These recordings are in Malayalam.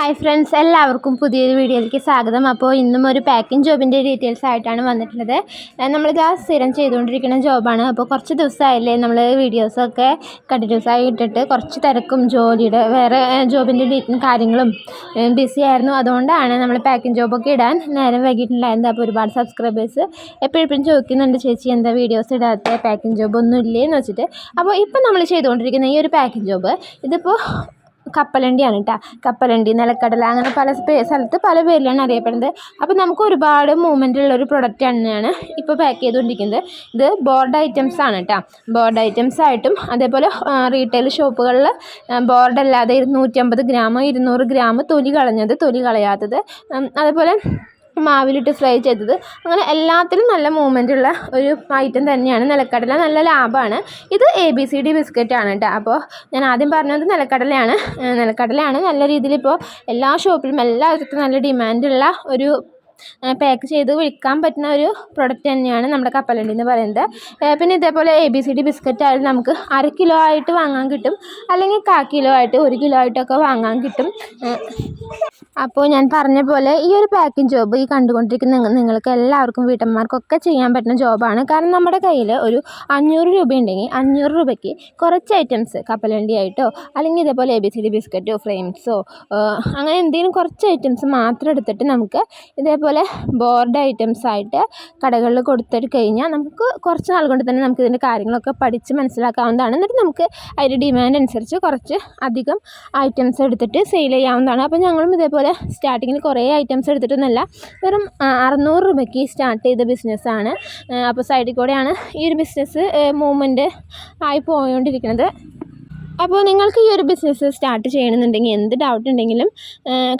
ഹായ് ഫ്രണ്ട്സ് എല്ലാവർക്കും പുതിയൊരു വീഡിയോയിലേക്ക് സ്വാഗതം. അപ്പോൾ ഇന്നും ഒരു പാക്കിംഗ് ജോബിന്റെ ഡീറ്റെയിൽസ് ആയിട്ടാണ് വന്നിട്ടുള്ളത്. നമ്മളിത് ആ സ്ഥിരം ചെയ്തുകൊണ്ടിരിക്കുന്ന ജോബാണ് അപ്പോൾ കുറച്ച് ദിവസമായില്ലേ നമ്മൾ വീഡിയോസൊക്കെ കണ്ടിന്യൂസ് ആയി ഇട്ടിട്ട് കുറച്ച് തിരക്കും ജോലിയുടെ വേറെ ജോബിന്റെ കാര്യങ്ങളും ബിസി ആയിരുന്നു. അതുകൊണ്ടാണ് നമ്മൾ പാക്കിംഗ് ജോബൊക്കെ ഇടാൻ നേരം വൈകിട്ടുണ്ടായിരുന്നത്. അപ്പോൾ ഒരുപാട് സബ്സ്ക്രൈബേഴ്സ് എപ്പോഴെപ്പോഴും ചോദിക്കുന്നുണ്ട് ചേച്ചി എന്താ വീഡിയോസ് ഇടാത്ത? പാക്കിംഗ് ജോബ് ഒന്നും ഇല്ലേ എന്ന് വെച്ചിട്ട്. അപ്പോൾ ഇപ്പം നമ്മൾ ചെയ്തുകൊണ്ടിരിക്കുന്ന ഈ ഒരു പാക്കിംഗ് ജോബ് ഇതിപ്പോൾ കപ്പലണ്ടിയാണ് കേട്ടോ കപ്പലണ്ടി നിലക്കടല അങ്ങനെ പല സ്ഥലത്ത് പല പേരിലാണ് അറിയപ്പെടുന്നത്. അപ്പോൾ നമുക്ക് ഒരുപാട് മൂവ്മെന്റ് ഉള്ള ഒരു പ്രൊഡക്റ്റ് തന്നെയാണ് ഇപ്പോൾ പാക്ക് ചെയ്തുകൊണ്ടിരിക്കുന്നത്. ഇത് ബോർഡ് ഐറ്റംസ് ആണ് കേട്ടോ ബോർഡ് ഐറ്റംസ് ആയിട്ടും അതേപോലെ റീറ്റെയിൽ ഷോപ്പുകളിൽ ബോർഡ് അല്ലാതെ ഇരുന്നൂറ്റമ്പത് ഗ്രാം ഇരുന്നൂറ് ഗ്രാം തൊലി കളഞ്ഞത് തൊലി കളയാത്തത്. അതേപോലെ മാവിലിട്ട് ഫ്രൈ ചെയ്തത്. അങ്ങനെ എല്ലാത്തിലും നല്ല മൂവ്മെന്റ് ഉള്ള ഒരു ഐറ്റം തന്നെയാണ് നിലക്കടല. നല്ല ലാഭമാണ് ഇത് A B C D biscuit ആണ് കേട്ടോ അപ്പോൾ ഞാൻ ആദ്യം പറഞ്ഞത് നിലക്കടലയാണ്. നിലക്കടലയാണ്. നല്ല രീതിയിൽ ഇപ്പോൾ എല്ലാ ഷോപ്പിലും എല്ലായിടത്തും നല്ല ഡിമാൻഡുള്ള ഒരു പാക്ക് ചെയ്ത് വിൽക്കാൻ പറ്റുന്ന ഒരു പ്രൊഡക്റ്റ് തന്നെയാണ് നമ്മുടെ കപ്പലണ്ടി എന്ന് പറയുന്നത്. പിന്നെ ഇതേപോലെ A B C D biscuit ആയാലും നമുക്ക് അര കിലോ ആയിട്ട് വാങ്ങാൻ കിട്ടും. അല്ലെങ്കിൽ കാ കിലോ ആയിട്ട് ഒരു കിലോ ആയിട്ടൊക്കെ വാങ്ങാൻ കിട്ടും. അപ്പോൾ ഞാൻ പറഞ്ഞ പോലെ ഈ ഒരു പാക്കിംഗ് ജോബ് ഈ കണ്ടുകൊണ്ടിരിക്കുന്ന നിങ്ങൾക്ക് എല്ലാവർക്കും വീട്ടമ്മമാർക്കൊക്കെ ചെയ്യാൻ പറ്റുന്ന ജോബാണ് കാരണം നമ്മുടെ കയ്യിൽ ഒരു അഞ്ഞൂറ് രൂപ ഉണ്ടെങ്കിൽ അഞ്ഞൂറ് രൂപയ്ക്ക് കുറച്ച് ഐറ്റംസ് കപ്പലണ്ടി ആയിട്ടോ അല്ലെങ്കിൽ ഇതേപോലെ എ ബി സി ഡി ബിസ്ക്കറ്റോ ഫ്രെയിംസോ അങ്ങനെ എന്തെങ്കിലും കുറച്ച് ഐറ്റംസ് മാത്രം എടുത്തിട്ട് നമുക്ക് ഇതേപോലെ ബോർഡ് ഐറ്റംസ് ആയിട്ട് കടകളിൽ കൊടുത്തിട്ട് കഴിഞ്ഞാൽ നമുക്ക് കുറച്ച് നാൾ കൊണ്ട് തന്നെ നമുക്ക് ഇതിന്റെ കാര്യങ്ങളൊക്കെ പഠിച്ച് മനസ്സിലാക്കാവുന്നതാണ്. എന്നിട്ട് നമുക്ക് അതിന്റെ ഡിമാൻഡ് അനുസരിച്ച് കുറച്ച് അധികം ഐറ്റംസ് എടുത്തിട്ട് സെയിൽ ചെയ്യാവുന്നതാണ്. അപ്പോൾ ഞങ്ങളും ഇതേപോലെ സ്റ്റാർട്ടിങ്ങിൽ കുറേ ഐറ്റംസ് എടുത്തിട്ടൊന്നുമല്ല വെറും അറുന്നൂറ് രൂപയ്ക്ക് സ്റ്റാർട്ട് ചെയ്ത ബിസിനസ്സാണ് അപ്പോൾ സൈഡിൽ കൂടെയാണ് ഈ ഒരു ബിസിനസ് മൂവ്മെന്റ് ആയി പോയിക്കൊണ്ടിരിക്കുന്നത്. അപ്പോൾ നിങ്ങൾക്ക് ഈ ഒരു ബിസിനസ് സ്റ്റാർട്ട് ചെയ്യണമെന്നുണ്ടെങ്കിൽ എന്ത് ഡൗട്ട് ഉണ്ടെങ്കിലും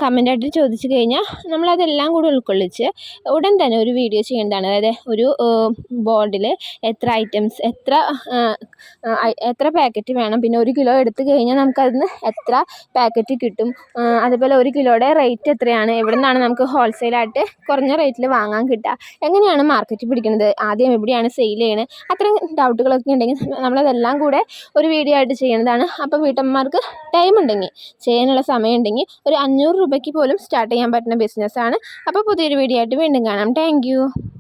കമന്റായിട്ട് ചോദിച്ചു കഴിഞ്ഞാൽ നമ്മളതെല്ലാം കൂടി ഉൾക്കൊള്ളിച്ച് ഉടൻ തന്നെ ഒരു വീഡിയോ ചെയ്യേണ്ടതാണ്. അതായത് ഒരു ബോർഡിൽ എത്ര ഐറ്റംസ് എത്ര എത്ര പാക്കറ്റ് വേണം പിന്നെ ഒരു കിലോ എടുത്തു കഴിഞ്ഞാൽ നമുക്കതിന് എത്ര പാക്കറ്റ് കിട്ടും അതുപോലെ ഒരു കിലോയുടെ റേറ്റ് എത്രയാണ് എവിടെ നിന്നാണ് നമുക്ക് ഹോൾസെയിലായിട്ട് കുറഞ്ഞ റേറ്റിൽ വാങ്ങാൻ കിട്ടുക എങ്ങനെയാണ് മാർക്കറ്റ് പിടിക്കുന്നത് ആദ്യം എവിടെയാണ് സെയിൽ ചെയ്യണത് അത്രയും ഡൗട്ടുകളൊക്കെ ഉണ്ടെങ്കിൽ നമ്മളതെല്ലാം കൂടെ ഒരു വീഡിയോ ആയിട്ട് ചെയ്യുന്നതാണ് അപ്പോൾ വീട്ടമ്മമാർക്ക് ടൈം ഉണ്ടെങ്കിൽ ചെയ്യാനുള്ള സമയം ഉണ്ടെങ്കിൽ ഒരു അഞ്ഞൂറ് രൂപയ്ക്ക് പോലും സ്റ്റാർട്ട് ചെയ്യാൻ പറ്റുന്ന ബിസിനസ്സാണ് അപ്പോൾ പുതിയൊരു വീഡിയോ ആയിട്ട് വീണ്ടും കാണാം. താങ്ക്